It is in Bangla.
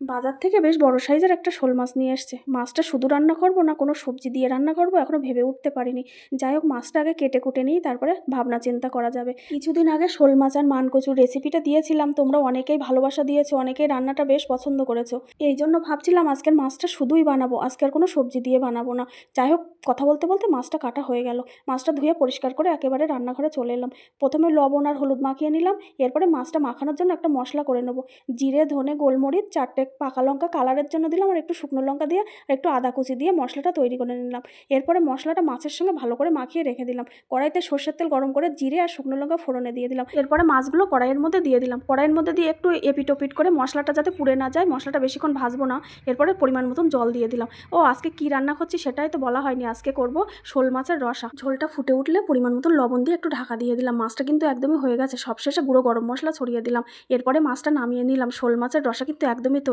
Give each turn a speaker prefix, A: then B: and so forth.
A: বাজার থেকে বেশ বড় সাইজের একটা শোল মাছ নিয়ে এসছে। মাছটা শুধু রান্না করব না, কোনো সবজি দিয়ে রান্না করব এখনও ভেবে উঠতে পারিনি। যাই হোক, মাছটা আগে কেটে কুটে নিই, তারপরে ভাবনা চিন্তা করা যাবে। কিছুদিন আগে শোল মাছ আর মানকচুর রেসিপিটা দিয়েছিলাম, তোমরা অনেকেই ভালোবাসা দিয়েছ, অনেকেই রান্নাটা বেশ পছন্দ করেছ। এই জন্য ভাবছিলাম আজকের মাছটা শুধুই বানাবো, আজকের কোনো সবজি দিয়ে বানাবো না। যাই হোক, কথা বলতে বলতে মাছটা কাটা হয়ে গেল। মাছটা ধুয়ে পরিষ্কার করে একেবারে রান্নাঘরে চলে এলাম। প্রথমে লবণ আর হলুদ মাখিয়ে নিলাম, এরপরে মাছটা মাখানোর জন্য একটা মশলা করে নেব। জিরে, ধনে, গোলমরিচ, চারটে পাকা লঙ্কা কালারের জন্য দিলাম আর একটু শুকনো লঙ্কা দিয়ে আর একটু আদা কুচি দিয়ে মশলাটা তৈরি করে নিলাম। এরপরে মশলাটা মাছের সঙ্গে ভালো করে মাখিয়ে রেখে দিলাম। কড়াইতে সর্ষের তেল গরম করে জিরে আর শুকনো লঙ্কা ফোড়নে দিয়ে দিলাম। এরপরে মাছগুলো কড়াইয়ের মধ্যে দিয়ে দিলাম। কড়াইয়ের মধ্যে দিয়ে একটু এপিট ওপিট করে মশলাটা যাতে পুড়ে না যায়, মশলাটা বেশিক্ষণ ভাজবো না, এরপরে পরিমাণ মতন জল দিয়ে দিলাম। ও, আজকে কি রান্না করছি সেটাই তো বলা হয়নি। আজকে করব শোল মাছের রসা। ঝোলটা ফুটে উঠলে পরিমাণ মতন লবণ দিয়ে একটু ঢাকা দিয়ে দিলাম। মাছটা কিন্তু একদমই হয়ে গেছে। সবশেষে গুঁড়ো গরম মশলা ছড়িয়ে দিলাম। এরপরে মাছটা নামিয়ে নিলাম। শোল মাছের রসা কিন্তু একদমই তৈরি